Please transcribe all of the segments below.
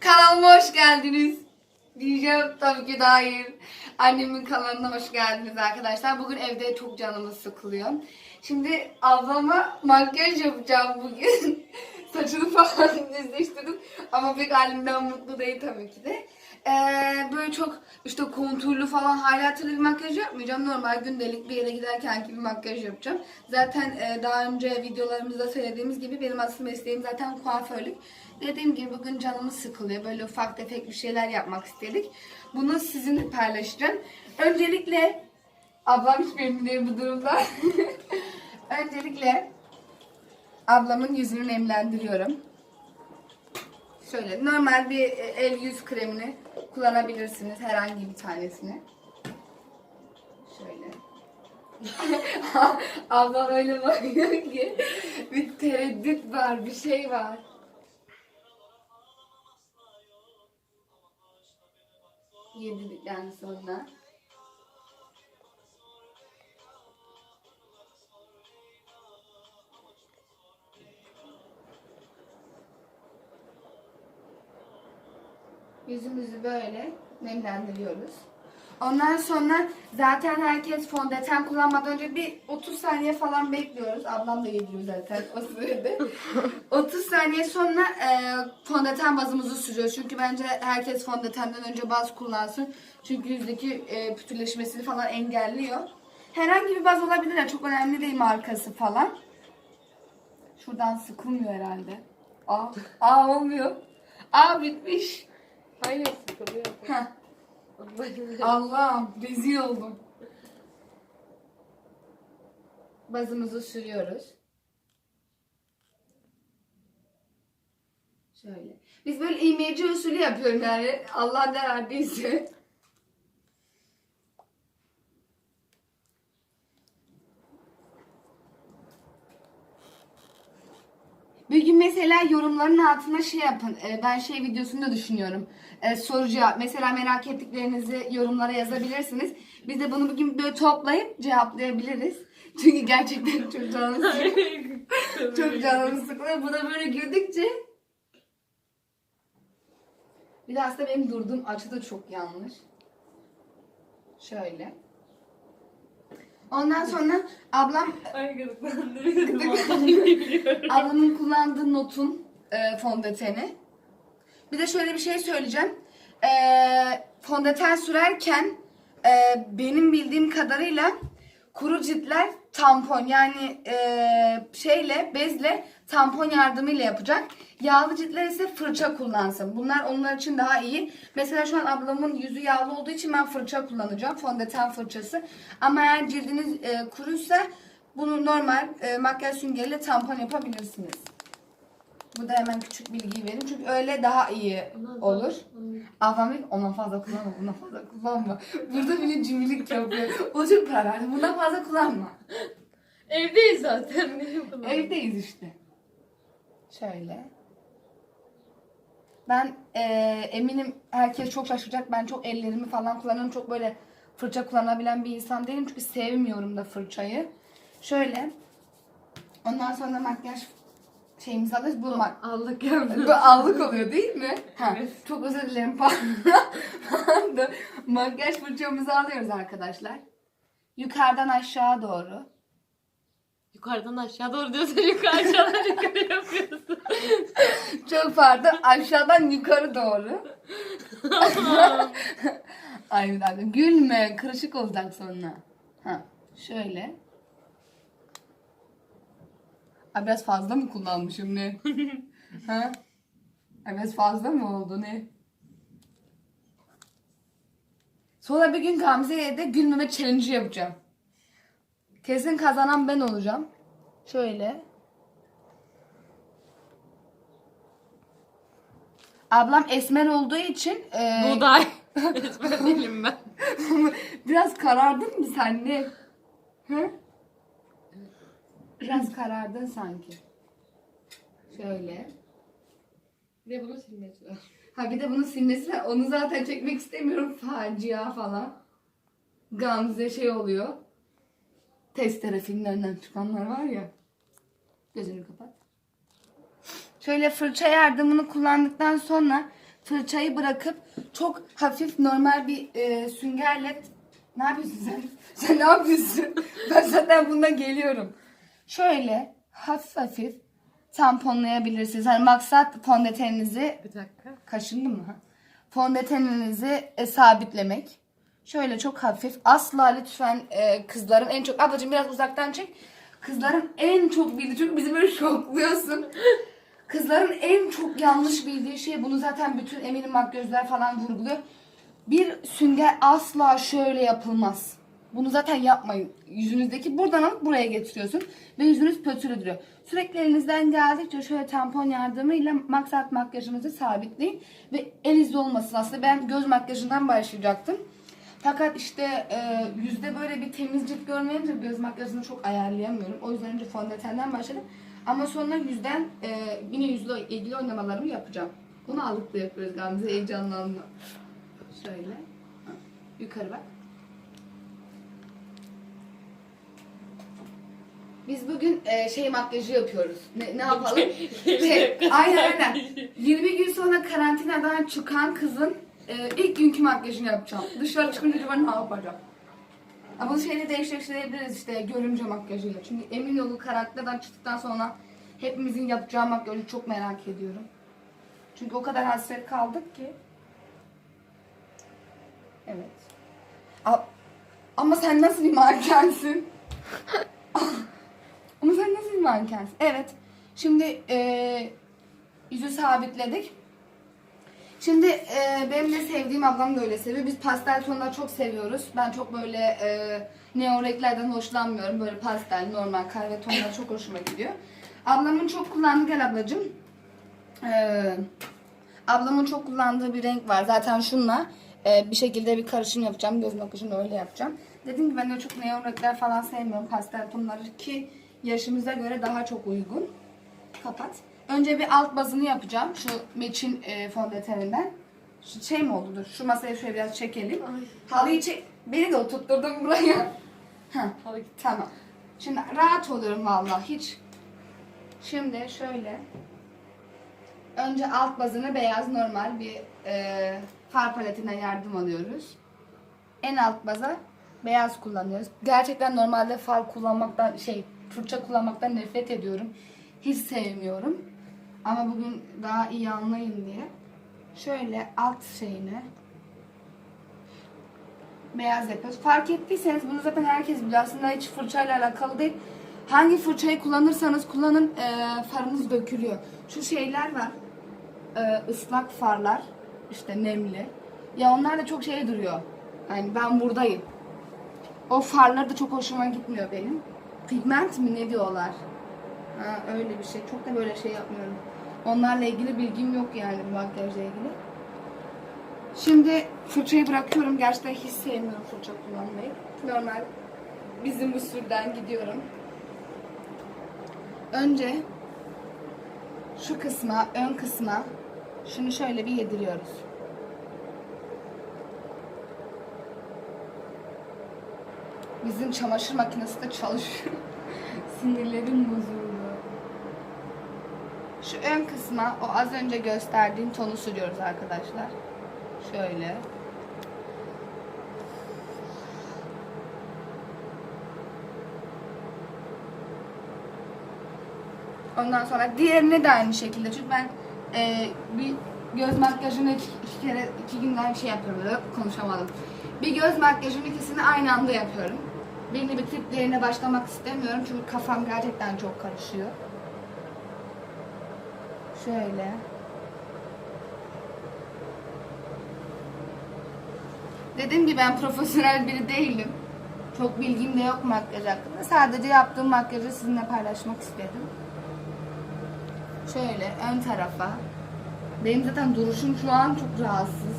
Kanalıma hoş geldiniz. Diyeceğim tabii ki hayır. Annemin kanalına hoş geldiniz arkadaşlar. Bugün evde çok canımız sıkılıyor. Şimdi ablama makyaj yapacağım bugün. Saçını falan düzleştirdim. Ama pek halimden mutlu değil tabii ki de. Ee, böyle çok işte konturlu falan highlighterlı bir makyaj yapmayacağım. Normal gündelik bir yere giderken gibi makyaj yapacağım. Zaten e, daha önce videolarımızda söylediğimiz gibi benim asıl mesleğim zaten kuaförlük. Dediğim gibi bugün canımız sıkılıyor. Böyle ufak tefek bir şeyler yapmak istedik. Bunu sizinle paylaşacağım. Öncelikle ablam hiç değil bu durumda. Öncelikle ablamın yüzünü nemlendiriyorum. Şöyle normal bir e, el yüz kremini kullanabilirsiniz herhangi bir tanesini. Şöyle. Ablam öyle bakıyor ki bir tereddüt var, bir şey var. Yedikten sonra. Yüzümüzü böyle nemlendiriyoruz. Ondan sonra zaten herkes fondöten kullanmadan önce bir 30 saniye falan bekliyoruz. Ablam da yediriyor zaten o sırada. 30 saniye sonra e, fondöten bazımızı sürüyoruz. Çünkü bence herkes fondötenden önce baz kullansın. Çünkü yüzdeki e, pütürleşmesini falan engelliyor. Herhangi bir baz olabilir. Çok önemli değil markası falan. Şuradan sıkılmıyor herhalde. Aa, aa olmuyor. Aa bitmiş. Aynen sıkılıyor. Heh. Allah'ım rezil oldum. Bazımızı sürüyoruz. Şöyle. Biz böyle iğneci usulü yapıyorum yani. Allah ne verdiyse. Bir gün mesela yorumların altına şey yapın. Ee, ben şey videosunda düşünüyorum. Ee, soru cevap. Mesela merak ettiklerinizi yorumlara yazabilirsiniz. Biz de bunu bugün böyle toplayıp cevaplayabiliriz. Çünkü gerçekten çok canımız çok canımız sıkılıyor. Bu da böyle güldükçe. Bir de aslında benim durduğum açı da çok yanlış. Şöyle. Ondan sonra ablam Ay. Ablamın kullandığı notun e, fondöteni. Bir de şöyle bir şey söyleyeceğim. E, fondöten sürerken e, benim bildiğim kadarıyla kuru ciltler tampon yani e, şeyle bezle tampon yardımıyla yapacak. Yağlı ciltler ise fırça kullansın. Bunlar onlar için daha iyi. Mesela şu an ablamın yüzü yağlı olduğu için ben fırça kullanacağım. Fondöten fırçası. Ama eğer cildiniz e, kuruysa bunu normal e, makyaj süngeriyle tampon yapabilirsiniz. Bu da hemen küçük bilgi verin. Çünkü öyle daha iyi olur. Ablam diyor ki, ondan fazla kullanma, bundan fazla kullanma. Burada bile cimrilik yapıyor. O çok para verdi. Bundan fazla kullanma. Evdeyiz zaten. Evdeyiz işte. Şöyle. Ben eee, eminim herkes çok şaşıracak. Ben çok ellerimi falan kullanıyorum. Çok böyle fırça kullanabilen bir insan değilim. Çünkü sevmiyorum da fırçayı. Şöyle. Ondan sonra makyaj şeyimizi alırız. Bu mak Allık yaptım. bu allık oluyor değil mi? Ha, Evet. Çok özür dilerim. Pardon. Makyaj fırçamızı alıyoruz arkadaşlar. Yukarıdan aşağı doğru. Yukarıdan aşağı doğru diyorsun. Yukarı aşağıdan yukarı yapıyorsun. Çok pardon. Aşağıdan yukarı doğru. Ay bir dakika. Gülme. Kırışık olacak sonra. Ha, şöyle. Ay biraz fazla mı kullanmışım ne? ha? Biraz fazla mı oldu ne? Sonra bir gün Gamze'ye de gülmeme challenge yapacağım. Kesin kazanan ben olacağım. Şöyle. Ablam esmer olduğu için e, Buğday. Esmer değilim ben. biraz karardın mı sen ne? Hı? Biraz karardın sanki. Şöyle. Bir de bunu silmesi. Ha bir de bunu silmesi var. Onu zaten çekmek istemiyorum. Facia falan. Gamze şey oluyor. Testere filmlerinden çıkanlar var ya. Gözünü kapat. Şöyle fırça yardımını kullandıktan sonra fırçayı bırakıp çok hafif normal bir e, süngerle ne yapıyorsun sen? Sen ne yapıyorsun? ben zaten bunda geliyorum. Şöyle hafif hafif tamponlayabilirsiniz. Hani maksat fondöteninizi Bir dakika. kaşındı mı? Fondöteninizi e, sabitlemek. Şöyle çok hafif. Asla lütfen e, kızların en çok... Ablacığım biraz uzaktan çek. Kızların en çok bildiği... Çünkü bizi böyle şokluyorsun. Kızların en çok yanlış bildiği şey bunu zaten bütün eminim makyözler falan vurguluyor. Bir sünger asla şöyle yapılmaz. Bunu zaten yapmayın. Yüzünüzdeki buradan alıp buraya getiriyorsun. Ve yüzünüz pötürü duruyor. Sürekli elinizden geldikçe şöyle tampon yardımıyla maksat makyajınızı sabitleyin. Ve elinizde olmasın. Aslında ben göz makyajından başlayacaktım. Fakat işte e, yüzde böyle bir temiz cilt görmeyince göz makyajını çok ayarlayamıyorum. O yüzden önce fondötenden başladım. Ama sonra yüzden e, yine yüzle ilgili oynamalarımı yapacağım. Bunu alıklı yapıyoruz Gamze heyecanlanma. Şöyle. Yukarı bak. Biz bugün e, şey makyajı yapıyoruz. Ne, ne yapalım? şey, aynen aynen. 20 gün sonra karantinadan çıkan kızın e, ilk günkü makyajını yapacağım. Dışarı çıkınca acaba ne yapacağım? Ama bu şeyle değiştirebiliriz işte görümce makyajıyla. Çünkü emin olun karakterden çıktıktan sonra hepimizin yapacağı makyajı çok merak ediyorum. Çünkü o kadar hasret kaldık ki. Evet. A- Ama sen nasıl bir mankensin? Ama sen nasıl bir mankensin? Evet. Şimdi eee yüzü sabitledik. Şimdi eee benim de sevdiğim ablam da öyle seviyor. Biz pastel tonları çok seviyoruz. Ben çok böyle eee neon renklerden hoşlanmıyorum. Böyle pastel, normal kahve tonları çok hoşuma gidiyor. Ablamın çok kullandığı gel ablacığım. Eee ablamın çok kullandığı bir renk var. Zaten şunla eee, bir şekilde bir karışım yapacağım. Göz makyajını öyle yapacağım. Dediğim gibi ben de çok neon renkler falan sevmiyorum. Pastel tonları ki yaşımıza göre daha çok uygun. Kapat. Önce bir alt bazını yapacağım. Şu Meç'in e, fondöteninden. Şu şey mi oldu? Dur. Şu masayı şöyle biraz çekelim. Ay. Halıyı çek. Beni de oturtturdun buraya. Heh, tamam. Şimdi rahat oluyorum vallahi hiç. Şimdi şöyle. Önce alt bazını beyaz normal bir e, far paletinden yardım alıyoruz. En alt baza beyaz kullanıyoruz. Gerçekten normalde far kullanmaktan şey fırça kullanmaktan nefret ediyorum. Hiç sevmiyorum. Ama bugün daha iyi anlayın diye. Şöyle alt şeyini beyaz yapıyoruz. Fark ettiyseniz bunu zaten herkes biliyor. Aslında hiç fırçayla alakalı değil. Hangi fırçayı kullanırsanız kullanın e, farınız dökülüyor. Şu şeyler var. E, ıslak farlar. işte nemli. Ya onlar da çok şey duruyor. Yani ben buradayım. O farlar da çok hoşuma gitmiyor benim. Pigment mi ne diyorlar? Ha, öyle bir şey. Çok da böyle şey yapmıyorum. Onlarla ilgili bilgim yok yani makyajla ilgili. Şimdi fırçayı bırakıyorum. Gerçekten hiç sevmiyorum fırça kullanmayı. Normal bizim usulden gidiyorum. Önce şu kısma, ön kısma şunu şöyle bir yediriyoruz. Bizim çamaşır makinesi de çalışıyor. Sinirlerim bozuldu. Şu ön kısma o az önce gösterdiğim tonu sürüyoruz arkadaşlar. Şöyle. Ondan sonra diğerini de aynı şekilde. Çünkü ben e, bir göz makyajını iki, iki kere, iki günden şey yapıyorum. Böyle konuşamadım. Bir göz makyajının ikisini aynı anda yapıyorum. Birini bitirip diğerine başlamak istemiyorum. Çünkü kafam gerçekten çok karışıyor. Şöyle. Dediğim gibi ben profesyonel biri değilim. Çok bilgim de yok makyaj hakkında. Sadece yaptığım makyajı sizinle paylaşmak istedim. Şöyle ön tarafa. Benim zaten duruşum şu an çok rahatsız.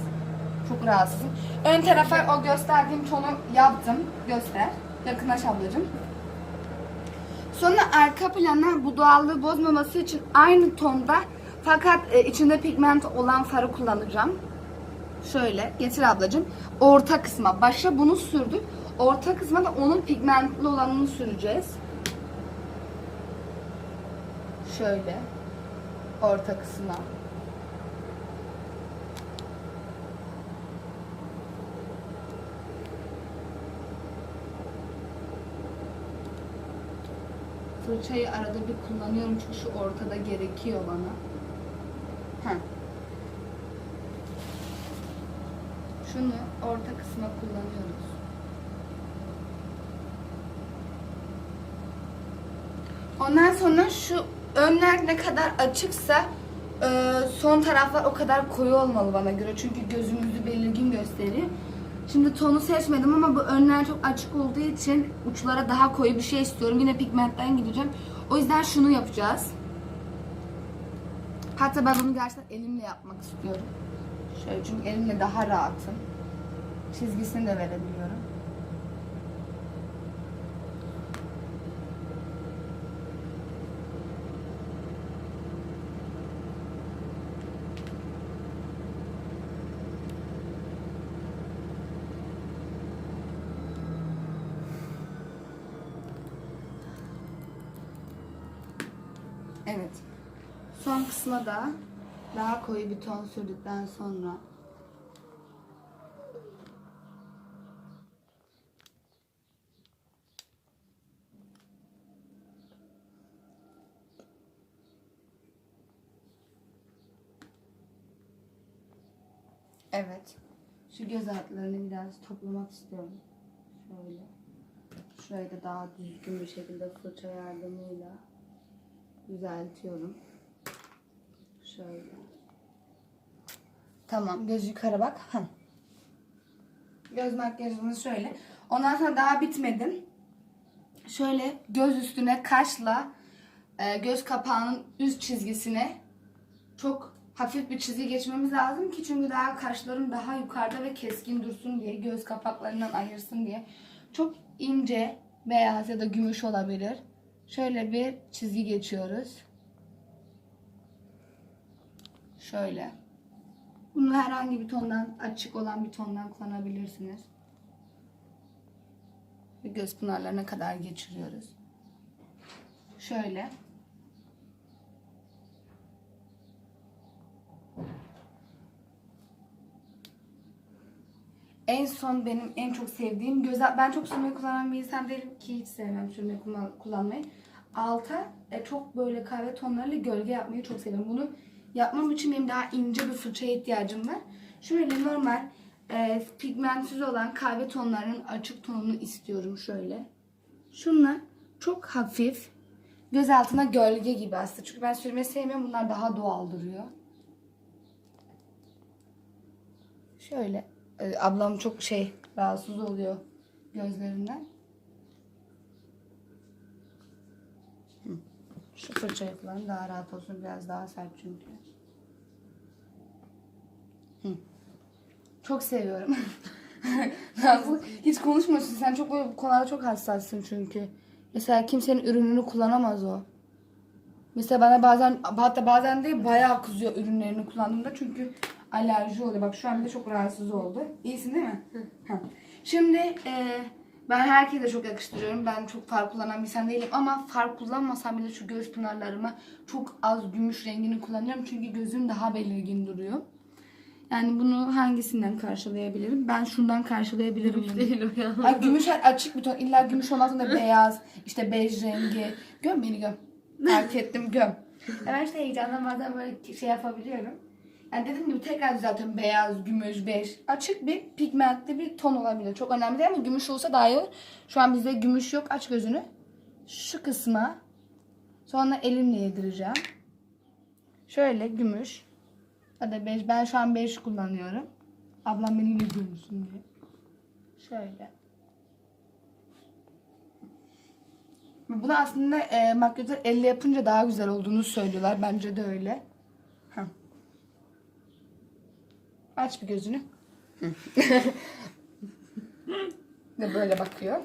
Çok rahatsızım. Ön tarafa o gösterdiğim tonu yaptım. Göster. Yakınlaş ablacığım. Sonra arka plana bu doğallığı bozmaması için aynı tonda fakat e, içinde pigment olan farı kullanacağım. Şöyle getir ablacığım. Orta kısma. Başa bunu sürdük. Orta kısma da onun pigmentli olanını süreceğiz. Şöyle. Orta kısma. Fırçayı arada bir kullanıyorum çünkü şu ortada gerekiyor bana. Heh. Şunu orta kısma kullanıyoruz. Ondan sonra şu önler ne kadar açıksa e, son taraflar o kadar koyu olmalı bana göre. Çünkü gözümüzü belirgin gösteriyor. Şimdi tonu seçmedim ama bu önler çok açık olduğu için uçlara daha koyu bir şey istiyorum. Yine pigmentten gideceğim. O yüzden şunu yapacağız. Hatta ben bunu gerçekten elimle yapmak istiyorum. Şöyle çünkü elimle daha rahatım. Çizgisini de verebiliyorum. Evet. Son kısma da daha koyu bir ton sürdükten sonra Evet. Şu göz altlarını biraz toplamak istiyorum. Şöyle. Şurayı da daha düzgün bir şekilde fırça yardımıyla düzeltiyorum. Şöyle. Tamam. Göz yukarı bak. Heh. Göz makyajımız şöyle. Ondan sonra daha bitmedim. Şöyle göz üstüne kaşla e, göz kapağının üst çizgisine çok hafif bir çizgi geçmemiz lazım ki çünkü daha kaşlarım daha yukarıda ve keskin dursun diye göz kapaklarından ayırsın diye çok ince beyaz ya da gümüş olabilir. Şöyle bir çizgi geçiyoruz. Şöyle. Bunu herhangi bir tondan, açık olan bir tondan kullanabilirsiniz. Ve göz pınarlarına kadar geçiriyoruz. Şöyle. En son benim en çok sevdiğim göz ben çok sürme kullanan bir insan değilim ki hiç sevmem sürme kullan- kullanmayı. Alta e, çok böyle kahve tonlarıyla gölge yapmayı çok seviyorum. Bunu yapmam için benim daha ince bir fırçaya ihtiyacım var. Şöyle normal e, pigmentsiz olan kahve tonlarının açık tonunu istiyorum şöyle. Şunla çok hafif göz altına gölge gibi aslında. Çünkü ben sürmeyi sevmiyorum. Bunlar daha doğal duruyor. Şöyle. E, ablam çok şey rahatsız oluyor gözlerinden. Şu fırçayı kullan daha rahat olsun. Biraz daha sert çünkü. Hı. Çok seviyorum. Nazlı hiç konuşmuyorsun. Sen çok bu konularda çok hassassın çünkü. Mesela kimsenin ürününü kullanamaz o. Mesela bana bazen hatta bazen değil bayağı kızıyor ürünlerini kullandığımda çünkü alerji oluyor. Bak şu an bir de çok rahatsız oldu. İyisin değil mi? Hı. Şimdi e, ben herkese çok yakıştırıyorum. Ben çok far kullanan bir insan değilim ama far kullanmasam bile şu göz pınarlarıma çok az gümüş rengini kullanıyorum. Çünkü gözüm daha belirgin duruyor. Yani bunu hangisinden karşılayabilirim? Ben şundan karşılayabilirim. bunu. Değil o ya. Ay gümüş açık bir ton. İlla gümüş olmasın da beyaz, işte bej rengi. Göm beni göm. Fark ettim göm. Ben işte heyecandan bazen böyle şey yapabiliyorum. Yani dediğim gibi tekrar düzeltiyorum. Beyaz, gümüş, bej. Açık bir pigmentli bir ton olabilir. Çok önemli değil ama gümüş olsa daha iyi olur. Şu an bizde gümüş yok. Aç gözünü. Şu kısma. Sonra elimle yedireceğim. Şöyle gümüş. Ya da. Ben şu an bej kullanıyorum. Ablam beni yine görmüşsün diye. Şöyle. Bunu aslında e, makyajı elle yapınca daha güzel olduğunu söylüyorlar. Bence de öyle. Heh. Aç bir gözünü. Ve böyle bakıyor.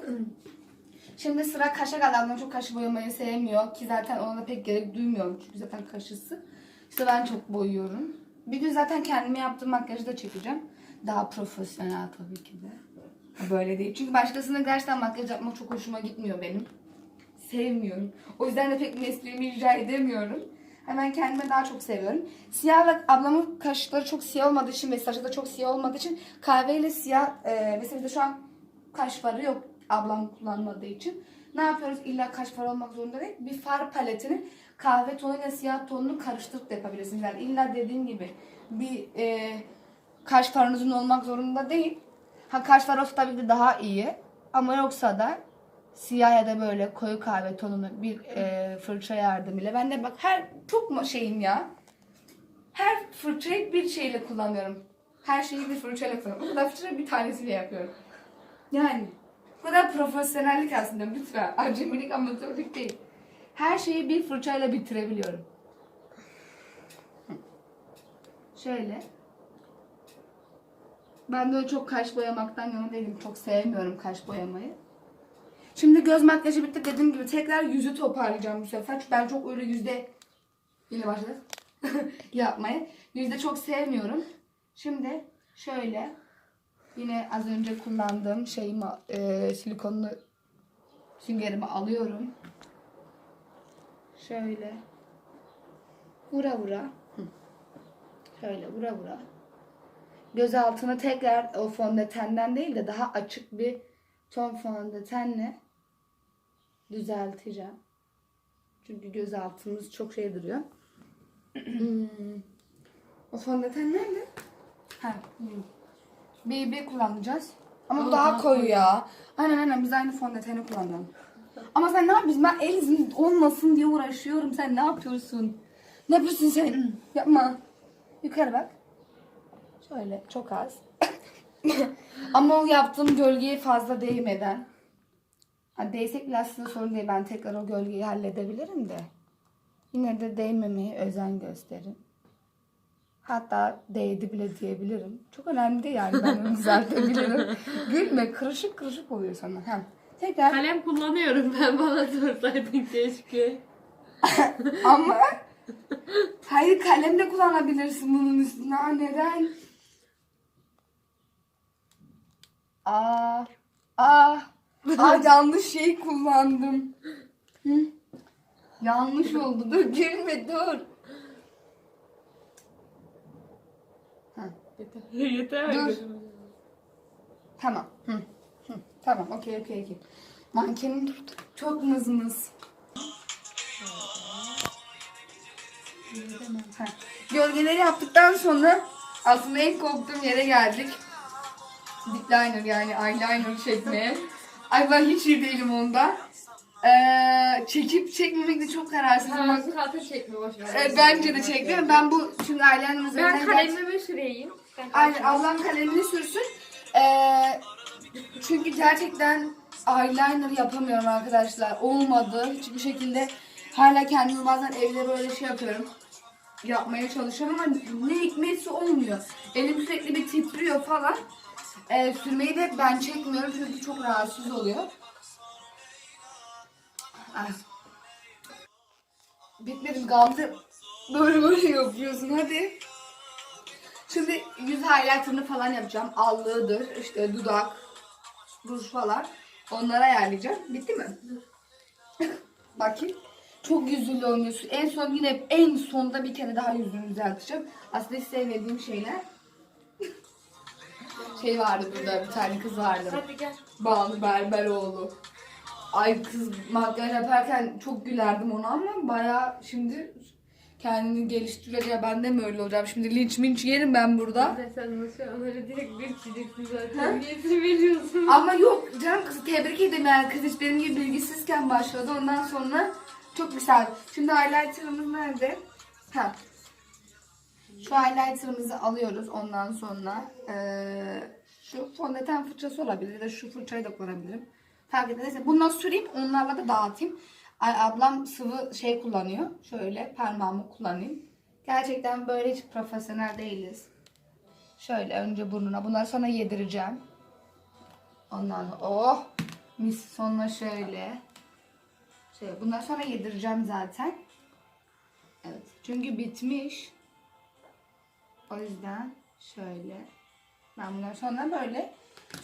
Şimdi sıra kaşa. Ablam çok kaşı boyamayı sevmiyor. Ki zaten ona da pek gerek duymuyorum. Çünkü zaten kaşısı. İşte ben çok boyuyorum. Bir gün zaten kendime yaptığım makyajı da çekeceğim. Daha profesyonel tabii ki de. Böyle değil. Çünkü başkasına gerçekten makyaj yapmak çok hoşuma gitmiyor benim. Sevmiyorum. O yüzden de pek mesleğimi icra edemiyorum. Hemen kendime daha çok seviyorum. Siyahla ablamın kaşları çok siyah olmadığı için ve saçı da çok siyah olmadığı için kahveyle siyah e, mesela bizde şu an kaş farı yok ablam kullanmadığı için. Ne yapıyoruz? İlla kaş far olmak zorunda değil. Bir far paletini kahve tonuyla siyah tonunu karıştırıp da yapabilirsiniz. Yani illa dediğim gibi bir e, kaş farınızın olmak zorunda değil. Ha kaş far olsa tabii ki daha iyi. Ama yoksa da siyah ya da böyle koyu kahve tonunu bir e, fırça yardımıyla. Ben de bak her çok şeyim ya. Her fırçayı bir şeyle kullanıyorum. Her şeyi bir fırçayla kullanıyorum. O kadar fırça bir tanesiyle yapıyorum. Yani bu kadar profesyonellik aslında lütfen. Acemilik amatörlük değil. Her şeyi bir fırçayla bitirebiliyorum. Şöyle. Ben böyle çok kaş boyamaktan yana değilim. Çok sevmiyorum kaş boyamayı. Şimdi göz makyajı bitti dediğim gibi tekrar yüzü toparlayacağım bu sefer. Çünkü ben çok öyle yüzde yine başladık yapmaya. Yüzde çok sevmiyorum. Şimdi şöyle yine az önce kullandığım şeyimi e, silikonlu süngerimi alıyorum. Şöyle vura vura. Şöyle vura vura. Göz altını tekrar o fondötenden değil de daha açık bir ton fondötenle düzelteceğim. Çünkü göz altımız çok şey duruyor. O fondöten nerede? Ha. BB kullanacağız. Ama bu daha koyu ya. Aynen aynen biz aynı fondöteni kullanalım. Ama sen ne yapıyorsun? Ben el izin olmasın diye uğraşıyorum. Sen ne yapıyorsun? Ne yapıyorsun sen? Yapma. Yukarı bak. Şöyle çok az. Ama o yaptığım gölgeye fazla değmeden. Ha, değsek bile aslında sorun değil. Ben tekrar o gölgeyi halledebilirim de. Yine de değmemeye özen gösterin. Hatta değdi bile diyebilirim. Çok önemli değil yani ben onu düzeltebilirim. Gülme kırışık kırışık oluyor sana. Ha. Tekrar Kalem kullanıyorum ben bana sorsaydın keşke. ama hayır kalem de kullanabilirsin bunun üstüne. Aa, neden? Aa, aa, aa yanlış şey kullandım. Hı? Yanlış oldu. Dur gülme dur. Yeter. Yeter. Dur. Tamam. Hı. Hı. Tamam. Okey okey okey. Mankenim durdu. Çok mızmız. Heh. Gölgeleri yaptıktan sonra aslında en korktuğum yere geldik. Lip liner yani eyeliner çekmeye. Ay ben hiç iyi değilim onda. Ee, çekip çekmemekte çok kararsızım. Tamam kalta çekme boş ver. Ee, bence de çektim. Ben bu şimdi üzerinden Ben kalemimi süreyim. Sen Aynen ablam kalemini sürsün. Ee, çünkü gerçekten eyeliner yapamıyorum arkadaşlar. Olmadı. Hiçbir şekilde hala kendimi bazen evde böyle şey yapıyorum. Yapmaya çalışıyorum ama ne hikmetse olmuyor. Elim sürekli bir titriyor falan. Ee, sürmeyi de ben çekmiyorum çünkü çok rahatsız oluyor. Ay. Bitmedim Gamze. Böyle böyle yapıyorsun hadi. Şimdi yüz highlighter'ını falan yapacağım. Allığıdır, işte dudak, ruj falan. Onları ayarlayacağım. Bitti mi? Bakayım. Çok yüzüyle oynuyorsun. En son yine en sonda bir kere daha yüzünü düzelteceğim. Aslında sevmediğim şeyler. Şey vardı burada bir tane kız vardı. Hadi gel. Banu Berberoğlu. Ay kız makyaj yaparken çok gülerdim ona ama baya şimdi kendini geliştiriyor. Ben de mi öyle olacağım? Şimdi linç minç yerim ben burada. Sen nasıl onları direkt bir çizeceksin zaten. Niyetini veriyorsun. Ama yok canım kızı tebrik ederim yani kız hiç benim gibi bilgisizken başladı. Ondan sonra çok güzel. Şimdi highlighter'ımız nerede? Ha. Şu highlighter'ımızı alıyoruz ondan sonra. eee, şu fondöten fırçası olabilir ya şu fırçayı da kullanabilirim. Fark ederse bundan süreyim onlarla da dağıtayım. Ay, ablam sıvı şey kullanıyor. Şöyle parmağımı kullanayım. Gerçekten böyle hiç profesyonel değiliz. Şöyle önce burnuna. Bunları sonra yedireceğim. Ondan sonra oh mis sonra şöyle. Şey bundan sonra yedireceğim zaten. Evet. Çünkü bitmiş. O yüzden şöyle. Ben bundan sonra böyle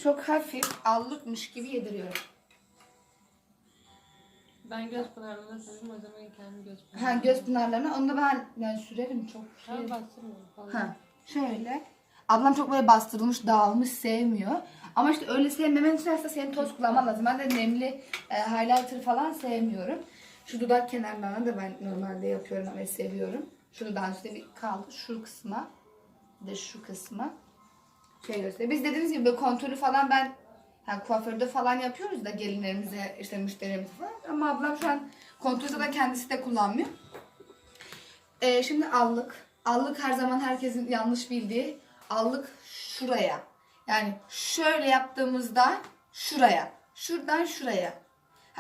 çok hafif allıkmış gibi yediriyorum. Ben göz sürdüm o zaman kendi göz Ha göz pınarlarına onu da ben yani sürerim çok şey. Tamam bastırmıyorum falan. Ha şöyle. Ablam çok böyle bastırılmış, dağılmış sevmiyor. Ama işte öyle sevmemen için aslında senin toz kullanman lazım. Ben de nemli e, highlighter falan sevmiyorum. Şu dudak kenarlarına da ben normalde yapıyorum ve seviyorum. Şu dudağın üstüne bir kaldı. Şu kısma. De şu kısma. Şey gösteriyor. Biz dediğimiz gibi kontürü falan ben yani kuaförde falan yapıyoruz da gelinlerimize, işte müşterilerimize falan. Ama ablam şu an kontürde de kendisi de kullanmıyor. Ee, şimdi allık. Allık her zaman herkesin yanlış bildiği. Allık şuraya. Yani şöyle yaptığımızda şuraya. Şuradan şuraya.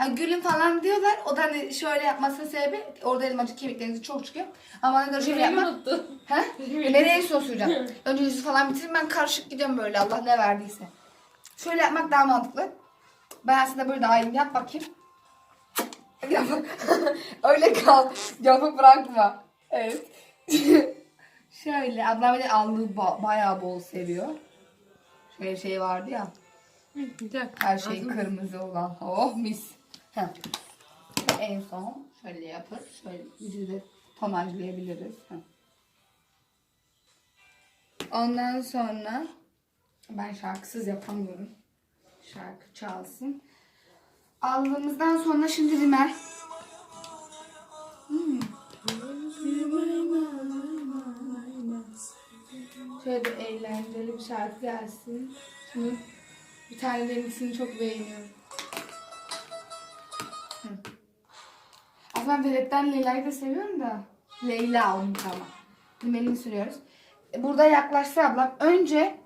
Yani gülün falan diyorlar. O da hani şöyle yapmasının sebebi orada elmacık kemikleriniz çok çıkıyor. Ama bana göre şöyle yapmak. unuttum. He? Nereye süreceğim? Önce yüzü falan bitireyim ben karışık gidiyorum böyle Allah ne verdiyse. Şöyle yapmak daha mantıklı. Ben aslında böyle daha iyiyim. Yap bakayım. Yap. Öyle kal. Yapıp bırakma. Evet. Şöyle. Ablam bir de allığı ba- bayağı bol seviyor. Şöyle şey vardı ya. Her şey kırmızı olan. Oh mis. Ve En son şöyle yapıp şöyle yüzü tonajlayabiliriz. Heh. Ondan sonra ben şarkısız yapamıyorum. Şarkı çalsın. Aldığımızdan sonra şimdi rimel. Hmm. Şöyle bir eğlenceli şarkı gelsin. Şimdi bir tane benimkisini çok beğeniyorum. Ben Velet'ten Leyla'yı da seviyorum da. Leyla onun ama. Rimelini sürüyoruz. E, Burada yaklaşsa ablam. Önce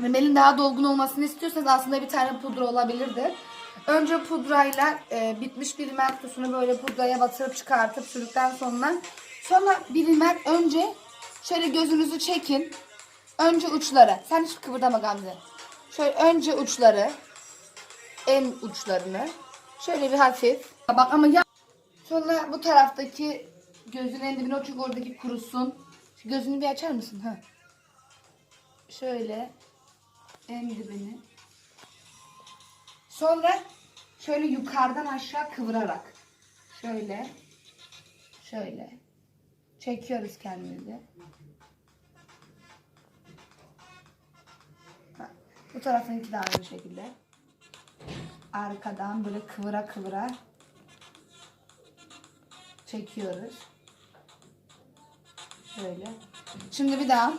rimelin daha dolgun olmasını istiyorsanız aslında bir tane pudra olabilirdi. Önce pudrayla e, bitmiş bir rimel kutusunu böyle pudraya batırıp çıkartıp sürdükten sonra sonra bir rimel önce şöyle gözünüzü çekin. Önce uçları. Sen hiç kıvırdama Gamze. Şöyle önce uçları. En uçlarını. Şöyle bir hafif. Bak ama ya. Sonra bu taraftaki gözün en dibine çünkü oradaki kurusun. Şu gözünü bir açar mısın? Ha. Şöyle en dibini. Sonra şöyle yukarıdan aşağı kıvırarak. Şöyle. Şöyle. Çekiyoruz kendimizi. Ha, Bu tarafınki de aynı şekilde. Arkadan böyle kıvıra kıvıra çekiyoruz. Şöyle. Şimdi bir daha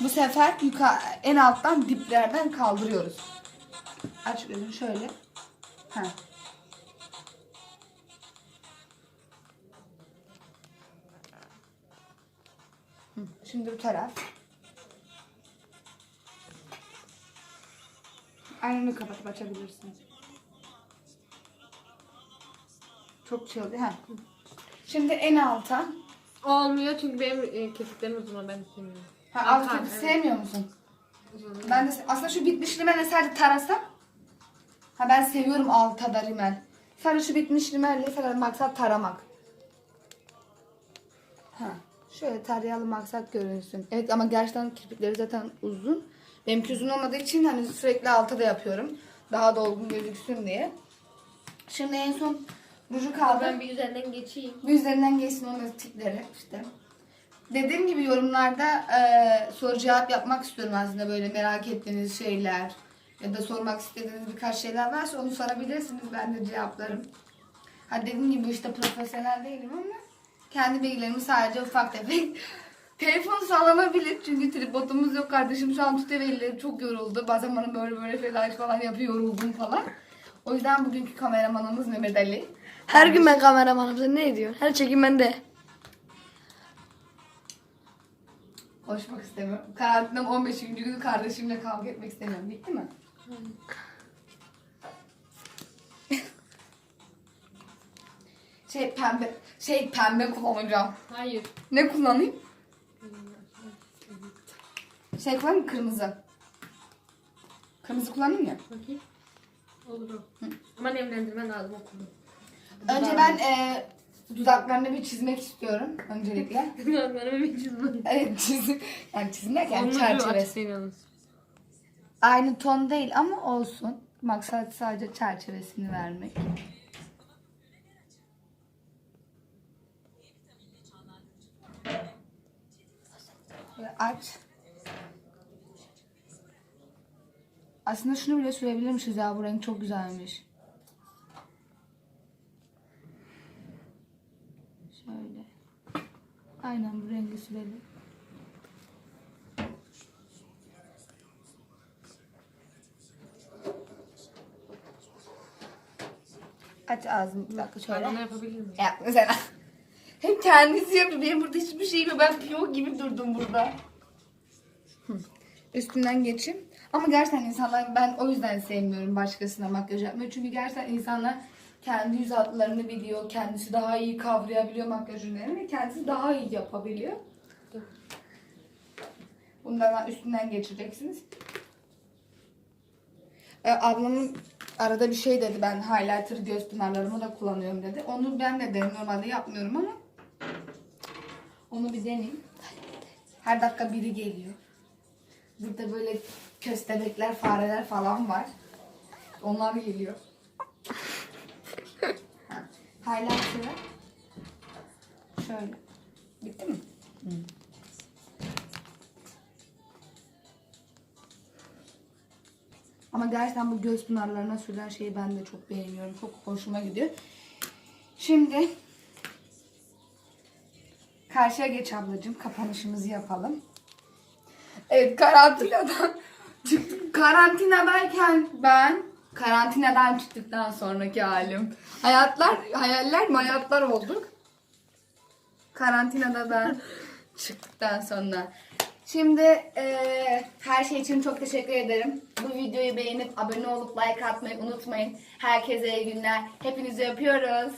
bu sefer yukarı en alttan diplerden kaldırıyoruz. Aç gözünü şöyle. Ha. Şimdi bu taraf. Aynını kapatıp açabilirsin. Çok şey oldu. Ha. Şimdi en alta. Olmuyor çünkü benim e, kesiklerim uzun ben istemiyorum. Ha, alt tamam, kötü evet. sevmiyor musun? Uzun. Ben de se- aslında şu bitmiş rimelle sadece tarasam. Ha ben seviyorum alta da rimel. Sadece şu bitmiş rimelle sadece maksat taramak. Ha. Şöyle tarayalım maksat görünsün. Evet ama gerçekten kirpikleri zaten uzun. Benimki uzun olmadığı için hani sürekli alta da yapıyorum. Daha dolgun gözüksün diye. Şimdi en son ruju kaldı. Ben bir üzerinden geçeyim. Bu üzerinden geçsin onun tipleri işte. Dediğim gibi yorumlarda e, soru cevap yapmak istiyorum aslında böyle merak ettiğiniz şeyler ya da sormak istediğiniz birkaç şeyler varsa onu sorabilirsiniz ben de cevaplarım. Ha dediğim gibi işte profesyonel değilim ama kendi bilgilerimi sadece ufak tefek Telefon sallanabilir çünkü tripodumuz yok kardeşim şu an tutuyor elleri çok yoruldu. Bazen bana böyle böyle şeyler falan yapıyor yoruldum falan. O yüzden bugünkü kameramanımız Mehmet Ali. Her gün ben kameramanım. Sen ne diyorsun? Her çekim bende. Konuşmak istemiyorum. Karantinam 15. günü kardeşimle kavga etmek istemiyorum. Bitti mi? şey pembe, şey pembe kullanacağım. Hayır. Ne kullanayım? Şey kullanayım mı? Kırmızı. Kırmızı kullanayım ya. Bakayım. Olur o. Ama nemlendirmen lazım okulda. Önce ben e, dudaklarını bir çizmek istiyorum öncelikle. Dudaklarımı bir çizme. Evet çizim. Yani çizim derken Onu çerçevesi. Aynı ton değil ama olsun. Maksat sadece çerçevesini vermek. Böyle aç. Aslında şunu bile sürebilirmişiz ya bu renk çok güzelmiş. Şöyle. Aynen bu rengi sürelim. Aç ağzını bir dakika şöyle. Ben onu yapabilir miyim? Yap mesela. Hep kendisi yapıyor. Benim burada hiçbir şeyim yok. Ben piyo gibi durdum burada. Üstünden geçeyim. Ama gerçekten insanlar ben o yüzden sevmiyorum başkasına makyaj yapmayı. Çünkü gerçekten insanlar kendi yüz hatlarını biliyor. Kendisi daha iyi kavrayabiliyor makyaj ürünlerini ve kendisi daha iyi yapabiliyor. Bundan üstünden geçireceksiniz. Ee, ablamın arada bir şey dedi ben highlighter göz pınarlarımı da kullanıyorum dedi. Onu ben de derim normalde yapmıyorum ama onu bir deneyeyim. Her dakika biri geliyor. Burada böyle köstebekler, fareler falan var. Onlar geliyor. Highlighter'ı şöyle. Bitti mi? Ama gerçekten bu göz pınarlarına sürülen şeyi ben de çok beğeniyorum. Çok hoşuma gidiyor. Şimdi karşıya geç ablacığım. Kapanışımızı yapalım. Evet karantinadan çıktık. Karantinadayken ben karantinadan çıktıktan sonraki halim. Hayatlar, hayaller mi hayatlar olduk. Karantinada ben çıktıktan sonra. Şimdi eee, her şey için çok teşekkür ederim. Bu videoyu beğenip abone olup like atmayı unutmayın. Herkese iyi günler. Hepinizi öpüyoruz.